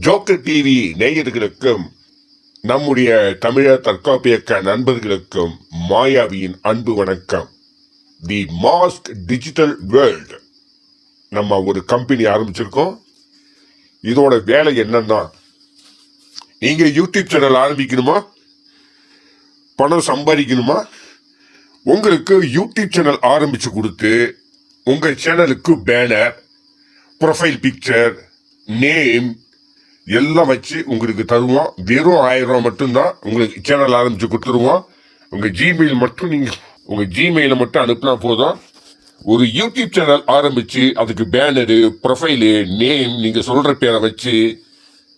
Joker TV நேயர்களுக்கும் நம்முடைய தமிழர் தற்காப்பியக்க நண்பர்களுக்கும் மாயாவியின் அன்பு வணக்கம். தி மாஸ்க் டிஜிட்டல் வேர்ல்டு நம்ம ஒரு கம்பெனி ஆரம்பிச்சிருக்கோம். இதோட வேலை என்னன்னா நீங்க யூடியூப் சேனல் ஆரம்பிக்கணுமா? பணம் சம்பாதிக்கணுமா? உங்களுக்கு யூடியூப் சேனல் ஆரம்பிச்சு கொடுத்து உங்கள் சேனலுக்கு பேனர் ப்ரொஃபைல் பிக்சர் நேம் எல்லாம் வச்சு உங்களுக்கு தருவோம். வெறும் ஆயிரம் ரூபா மட்டும்தான் உங்களுக்கு சேனல் ஆரம்பிச்சு கொடுத்துருவோம். உங்க ஜிமெயில் மட்டும் நீங்க உங்க ஜிமெயில மட்டும் அனுப்புனா போதும். ஒரு யூடியூப் சேனல் ஆரம்பிச்சு அதுக்கு பேனரு ப்ரொஃபைலு நேம் நீங்க சொல்ற பேரை வச்சு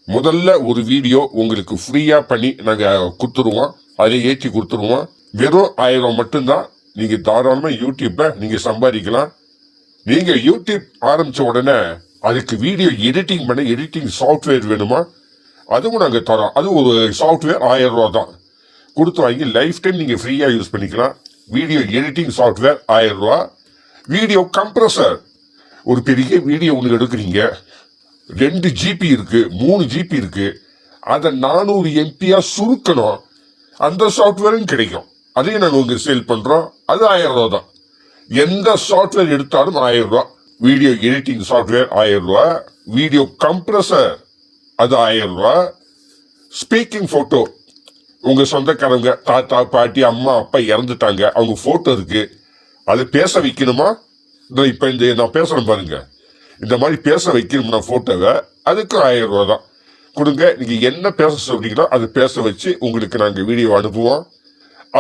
முதல்ல ஒரு வீடியோ உங்களுக்கு ஃப்ரீயா பண்ணி நாங்க கொடுத்துருவோம். அதை ஏற்றி கொடுத்துருவோம். வெறும் ஆயிரம் மட்டும்தான் நீங்க தாராளமா யூடியூப்பை நீங்க சம்பாதிக்கலாம். நீங்க யூடியூப் ஆரம்பிச்ச உடனே அதுக்கு வீடியோ எடிட்டிங் பண்ண எடிட்டிங் சாஃப்ட்வேர் வேணுமா? அதுவும் நாங்கள் தரோம். அது ஒரு சாஃப்ட்வேர் ஆயிரம் ரூபா தான். கொடுத்து வாங்கி லைஃப் டைம் நீங்கள் ஃப்ரீயாக யூஸ் பண்ணிக்கலாம். வீடியோ எடிட்டிங் சாஃப்ட்வேர் ஆயிரம் ரூபா. வீடியோ கம்ப்ரஸர் ஒரு பெரிய வீடியோ ஒன்று எடுக்கிறீங்க. ரெண்டு ஜிபி இருக்குது மூணு ஜிபி இருக்குது அதை நானூறு எம்பியாக சுருக்கணும். அந்த சாஃப்ட்வேரும் கிடைக்கும். அதையும் நாங்கள் உங்களுக்கு சேல் பண்ணுறோம் அது ஆயிரம் ரூபா தான். எந்த சாஃப்ட்வேர் எடுத்தாலும் ஆயிரம் ரூபா. வீடியோ எடிட்டிங் சாஃப்ட்வேர் ஆயிரம் ரூபா வீடியோ கம்ப்ரஸர் அது ஆயிரம் ரூபா ஸ்பீக்கிங் ஃபோட்டோ உங்கள் சொந்தக்காரங்க தாத்தா பாட்டி அம்மா அப்பா இறந்துட்டாங்க. அவங்க ஃபோட்டோ இருக்கு. அது பேச வைக்கணுமா? இல்லை இப்போ இந்த நான் பேசுகிறேன் பாருங்க. இந்த மாதிரி பேச வைக்கணும்னா ஃபோட்டோவை அதுக்கும் ஆயிரம் ரூபா தான். கொடுங்க நீங்கள் என்ன பேச சொல்கிறீங்களோ அதை பேச வச்சு உங்களுக்கு நாங்கள் வீடியோ அனுப்புவோம்.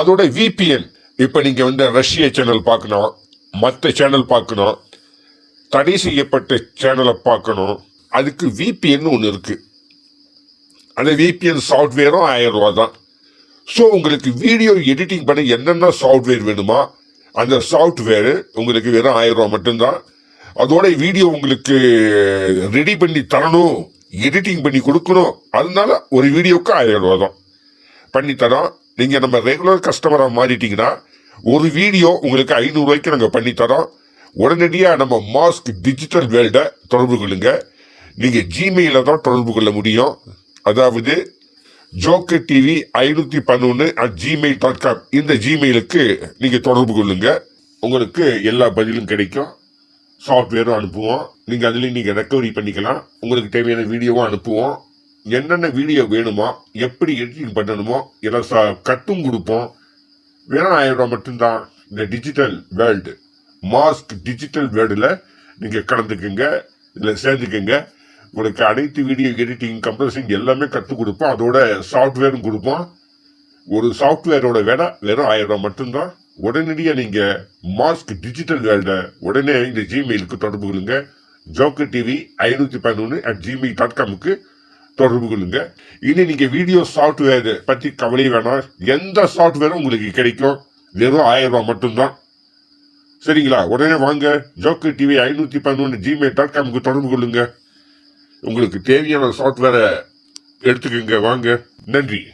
அதோட விபிஎன் இப்போ நீங்கள் வந்து ரஷ்ய சேனல் பார்க்கணும் மற்ற சேனல் பார்க்கணும். தடை செய்யப்பட்ட சேனலை பார்க்கணும். அதுக்கு விபிஎன் ஒன்று இருக்குது அந்த விபிஎன் சாஃப்ட்வேரும் ஆயிரம் ரூபா தான். ஸோ உங்களுக்கு வீடியோ எடிட்டிங் பண்ண என்னென்ன சாஃப்ட்வேர் வேணுமா அந்த சாஃப்ட்வேரு உங்களுக்கு வெறும் ஆயிரம் ரூபா மட்டும்தான். அதோட வீடியோ உங்களுக்கு ரெடி பண்ணி தரணும் எடிட்டிங் பண்ணி கொடுக்கணும். அதனால ஒரு வீடியோவுக்கு ஆயிரம் ரூபா தான். பண்ணி தரோம் நீங்கள் நம்ம ரெகுலர் கஸ்டமராக மாறிட்டீங்கன்னா ஒரு வீடியோ உங்களுக்கு ஐநூறுரூவாய்க்கு நாங்கள் பண்ணித்தரோம் உடனடியாக நம்ம மாஸ்க் டிஜிட்டல் வேர்ல்டை தொடர்பு கொள்ளுங்க. நீங்கள் ஜிமெயிலில் தான் தொடர்பு கொள்ள முடியும். அதாவது ஜோக்கர் டிவி ஐநூத்தி பதினொன்று அட் ஜிமெயில் டாட் காம் இந்த ஜிமெயிலுக்கு நீங்கள் தொடர்பு கொள்ளுங்க. உங்களுக்கு எல்லா பதிலும் கிடைக்கும். சாஃப்ட்வேரும் அனுப்புவோம். நீங்கள் அதுலேயும் நீங்கள் ரெக்கவரி பண்ணிக்கலாம். உங்களுக்கு தேவையான வீடியோவும் அனுப்புவோம். என்னென்ன வீடியோ வேணுமோ எப்படி எடிட்டிங் பண்ணணுமோ எல்லாம் ச- கட்டும் கொடுப்போம். வேணாம் ஆயிரம் ரூபாய் மட்டும்தான். இந்த டிஜிட்டல் வேர்ல்டு மாஸ்க் டிஜிட்டல் வேர்டில் நீங்கள் கலந்துக்குங்க இதில் சேர்ந்துக்குங்க. உங்களுக்கு அனைத்து வீடியோ எடிட்டிங் கம்ப்ரஸிங் எல்லாமே கற்றுக் கொடுப்போம். அதோட சாஃப்ட்வேரும் கொடுப்போம். ஒரு சாஃப்ட்வேரோட விலை வெறும் ஆயிரம் ரூபாய் மட்டும்தான். உடனடியாக நீங்கள் மாஸ்க் டிஜிட்டல் வேர்ல்ட உடனே இந்த ஜிமெயிலுக்கு தொடர்பு கொள்ளுங்க. ஜோக்கர் டிவி ஐநூற்றி பதினொன்று அட் ஜிமெயில் டாட் காமுக்கு தொடர்பு கொள்ளுங்க. இனி நீங்கள் வீடியோ சாஃப்ட்வேர் பற்றி கவலை வேணாம். எந்த சாஃப்ட்வேரும் உங்களுக்கு கிடைக்கும்? வெறும் ஆயிரம் ரூபாய் மட்டும்தான். சரிங்களா? உடனே வாங்க. ஜோக்கு டிவி ஐநூத்தி பதினொன்று ஜிமெயில் டாட் காம்க்கு தொடர்பு கொள்ளுங்க. உங்களுக்கு தேவையான சாஃப்ட்வேரை எடுத்துக்கோங்க. வாங்க. நன்றி.